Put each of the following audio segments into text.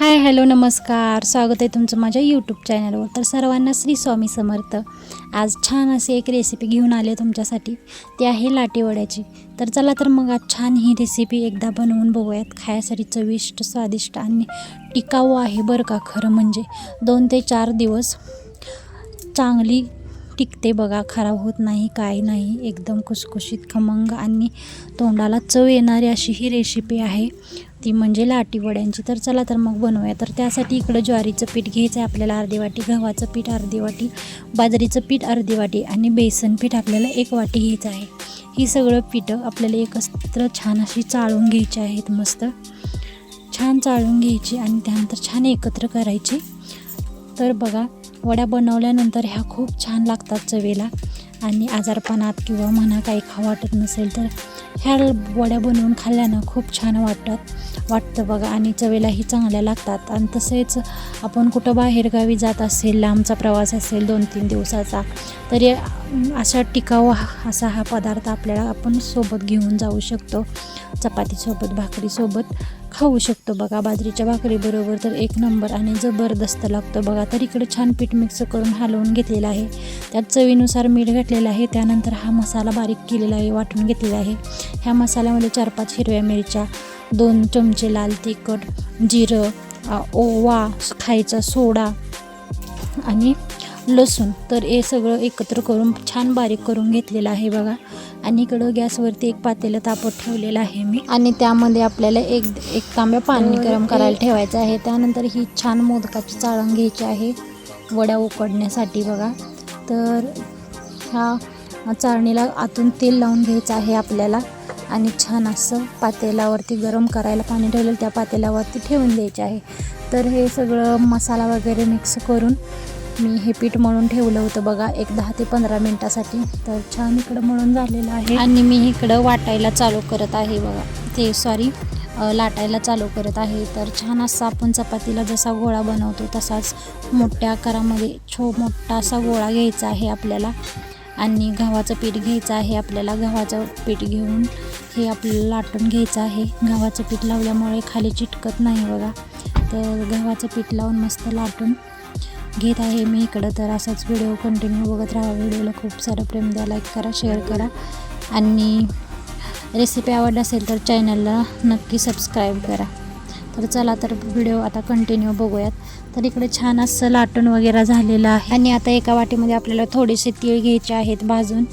Hi hello नमस्कार. स्वागत आहे तुमचं माझ्या यूट्यूब चॅनलवर तर सर्वांना श्री स्वामी समर्थ. आज छान अशी एक रेसिपी घेऊन आले तुमच्यासाठी. ती आहे लाटेवड्याची. तर चला तर मग आज छान ही रेसिपी एकदा बनवून बघूयात. खायसाठी चविष्ट स्वादिष्ट आणि टिकाऊ आहे बरं का खरं म्हणजे. दोन ते चार दिवस चांगली टिकते बघा. खराब होत नाही काय नाही. एकदम खुसखुशीत खमंग आणि तोंडाला चव येणारी अशी ही रेसिपी आहे. ती म्हणजे लाटी वड्यांची तर चला तर मग बनवूया. तर त्यासाठी इकडं ज्वारीचं पीठ घ्यायचं आहे आपल्याला अर्धी वाटी गव्हाचं पीठ अर्धी वाटी बाजरीचं पीठ अर्धी वाटी आणि बेसन पीठ आपल्याला एक वाटी घ्यायचं आहे. ही सगळं पिठं आपल्याला एकत्र छान अशी चाळून घ्यायची आहेत मस्त. छान चाळून घ्यायची आणि त्यानंतर छान एकत्र करायची. तर बघा वड्या बनवल्यानंतर ह्या खूप छान लागतात चवेला. आणि आजारपणात किंवा म्हणा काही खा वाटत नसेल तर ह्या वड्या बनवून खाल्ल्यानं खूप छान वाटतात वाटतं बघा. आणि चवेलाही चांगल्या लागतात. आणि तसेच आपण कुठं बाहेरगावी जात असेल लांबचा प्रवास असेल दोन तीन दिवसाचा तरी अशा टिकाऊ हा- असा हा पदार्थ आपल्याला आपण सोबत घेऊन जाऊ शकतो. चपातीसोबत भाकरीसोबत. खाऊ शकतो बघा. बाजरीच्या भाकरीबरोबर तर एक नंबर आणि जबरदस्त लागतो बघा. तर इकडे छान पीठ मिक्स करून हलवून घेतलेलं आहे. त्यात चवीनुसार मीठ घातलेलं आहे. त्यानंतर हा मसाला बारीक केलेला आहे वाटून घेतलेला आहे. ह्या मसाल्यामध्ये चार पाच हिरव्या मिरच्या दोन चमचे लाल तिखट जिरं ओवा खायचा सोडा आणि लसूण. तर हे सगळं एकत्र करून छान बारीक करून घेतलेलं आहे बघा. आणि इकडं गॅसवरती एक पातेलं तापत ठेवलेलं आहे मी. आणि त्यामध्ये आपल्याला एक एक तांब्या पाणी गरम करायला ठेवायचं आहे. त्यानंतर ही छान मोदकाची चाळण घ्यायची आहे. वड्या उकडण्यासाठी बघा. तर ह्या चाळणीला आतून तेल लावून घ्यायचं आहे आपल्याला. आणि छान असं पातेल्यावरती गरम करायला पाणी ठेवलेलं त्या पातेल्यावरती ठेवून द्यायचे आहे. तर हे सगळं मसाला वगैरे मिक्स करून मी हे पीठ मळून ठेवलं होतं बघा एक दहा ते पंधरा मिनटासाठी. तर छान इकडं मळून झालेलं आहे. आणि मी इकडं वाटायला चालू करत आहे बघा. ते सॉरी लाटायला चालू करत आहे. तर छान असा आपण चपातीला जसा गोळा बनवतो तसाच मोठ्या आकारामध्ये छो मोठा असा गोळा घ्यायचा आहे आपल्याला. आणि गव्हाचं पीठ घ्यायचं आहे आपल्याला. गव्हाचं पीठ घेऊन हे आपल्याला लाटून घ्यायचं आहे. गव्हाचं पीठ लावल्यामुळे खाली चिटकत नाही बघा. तर गव्हाचं पीठ लावून मस्त लाटून घेत आहे. मी इकडं तर असाच व्हिडिओ कंटिन्यू बघत राहा. व्हिडिओला खूप सारं प्रेम द्या. लाईक करा शेअर करा. आणि रेसिपी आवडली असेल तर चॅनलला नक्की सबस्क्राईब करा. तर चला तर व्हिडिओ आता कंटिन्यू बघूयात. तर इकडे छान असं लाटून वगैरे झालेलं आहे. आणि आता एका वाटीमध्ये आपल्याला थोडेसे तीळ घ्यायचे आहेत भाजून.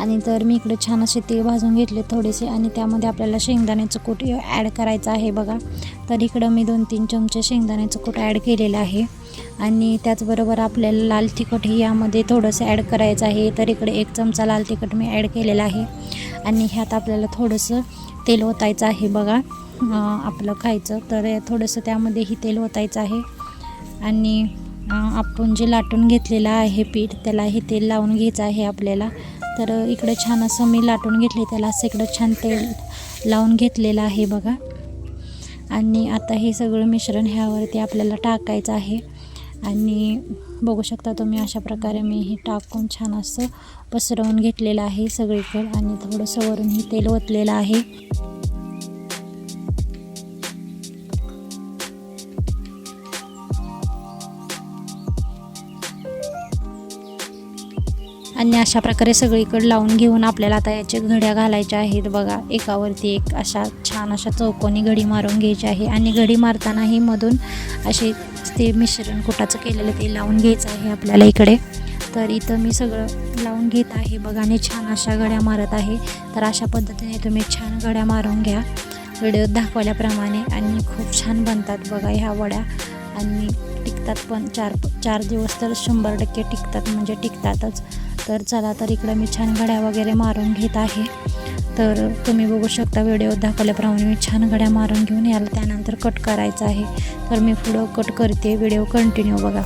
आणि तर मी इकडे छान असे तीळ भाजून घेतले थोडेसे आणि त्यामध्ये आपल्याला शेंगदाण्याचं कूट ॲड करायचं आहे बघा. तर इकडं मी दोन तीन चमचे शेंगदाण्याचं कूट ॲड केलेलं आहे. आणि त्याचबरोबर आपल्याला लाल तिखट हे यामध्ये थोडंसं ॲड करायचं आहे. तर इकडे एक चमचा लाल तिखट मी ॲड केलेला आहे. आणि ह्यात आपल्याला थोडंसं तेल ओतायचं आहे बघा. आपलं खायचं. तर थोडंसं त्यामध्येही तेल ओतायचं आहे. आणि आपण जे लाटून घेतलेलं आहे पीठ त्याला हे तेल लावून घ्यायचं आहे आपल्याला. तर इकडं छान असं मी लाटून घेतले त्याला असं इकडं छान तेल लावून घेतलेलं आहे बघा. आणि आता हे सगळं मिश्रण ह्यावरती आपल्याला टाकायचं आहे. आणि बघू शकता तुम्ही अशा प्रकारे मी हे टाकून छान असं पसरवून घेतलेलं आहे सगळीकडं. आणि थोडंसं वरून हे तेल ओतलेलं आहे. आणि अशा प्रकारे सगळीकडे लावून घेऊन आपल्याला आता याचे घड्या घालायच्या आहेत बघा. एकावरती एक अशा छान अशा चौकोनी घडी मारून घ्यायची आहे आणि घडी मारतानाही मधून असे ते मिश्रण कुटाचं केलेलं ते लावून घ्यायचं आहे आपल्याला इकडे. तर इथं मी सगळं लावून घेत आहे बघा आणि छान अशा घड्या मारत आहे. तर अशा पद्धतीने तुम्ही छान घड्या मारून घ्या. व्हिडिओत दाखवल्याप्रमाणे आणि खूप छान बनतात बघा ह्या वड्या. आणि टिकतात पण चार चार दिवस तर शंभर टक्के टिकतात म्हणजे टिकतातच. तर चला तर इकडं मी छान घड्या वगैरे मारून घेत आहे. तर तुम्ही बघू शकता व्हिडिओ दाखवल्याप्रमाणे मी छान घड्या मारून घेऊन याला त्यानंतर कट करायचं आहे. तर मी पुढं कट करते. व्हिडिओ कंटिन्यू बघा.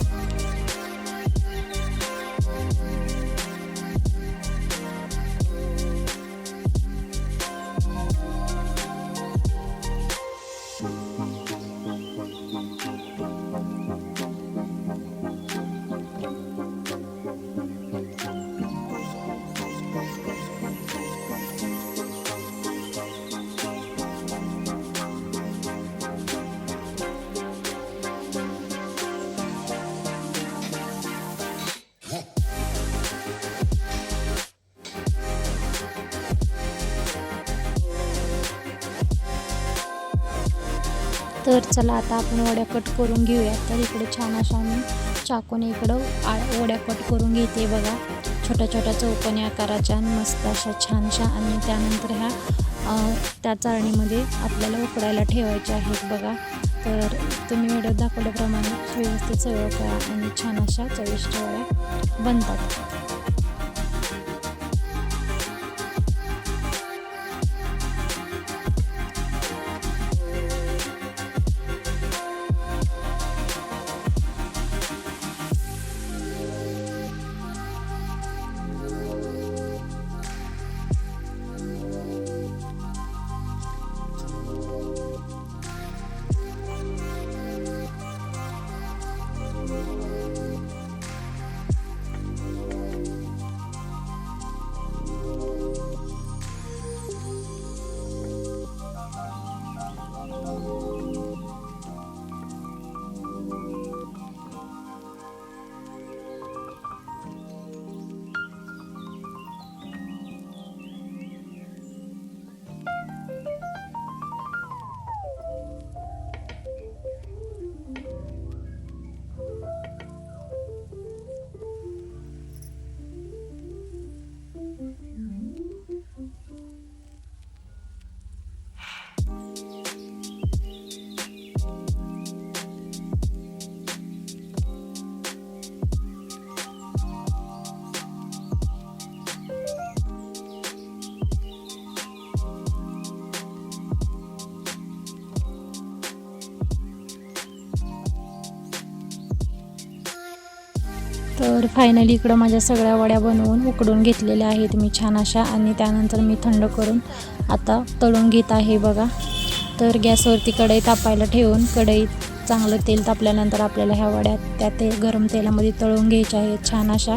तर चला आता आपण वड्या कट करून घेऊया तर इकडे छान अशा मी चाकूने इकडं आ वड्या कट करून घेते बघा. छोट्या छोट्या चौकोनी आकाराच्या आणि मस्त अशा छानशा. आणि त्यानंतर ह्या त्या चाळणीमध्ये आपल्याला उकडायला ठेवायच्या आहेत बघा. तर तुम्ही व्हिडिओ दाखवल्याप्रमाणे व्यवस्थित सगळं करा आणि छान अशा चविष्ट वड्या बनतात. तर फायनली इकडं माझ्या सगळ्या वड्या बनवून उकडून घेतलेल्या आहेत मी छान अशा आणि त्यानंतर मी थंड करून आता तळून घेत आहे बघा. तर गॅसवरती कढई तापायला ठेवून कढईत चांगलं तेल तापल्यानंतर आपल्याला ह्या वड्या त्या ते गरम तेलामध्ये तळून घ्यायच्या आहेत छान अशा.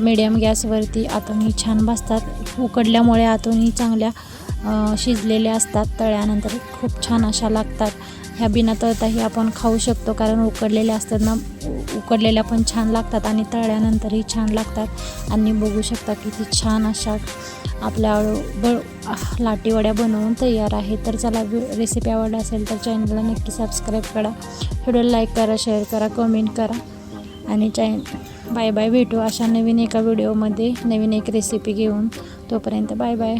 मिडियम गॅसवरती आतूनही छान भाजतात. उकडल्यामुळे आतूनही चांगल्या शिजलेल्या असतात. तळ्यानंतर खूप छान अशा लागतात. ह्या बिना तळताही आपण खाऊ शकतो कारण उकडलेल्या असतात ना उकडलेल्या पण छान लागतात आणि तळल्यानंतरही छान लागतात. आणि बघू शकता किती छान अशा आपल्या ब लाटीवड्या बनवून तयार आहे. तर चला रेसिपी आवडली असेल तर चॅनलला नक्की सबस्क्राईब करा. व्हिडिओला लाईक करा शेअर करा कमेंट करा. आणि चॅन बाय बाय भेटू अशा नवीन एका व्हिडिओमध्ये नवीन एक रेसिपी घेऊन. तोपर्यंत बाय बाय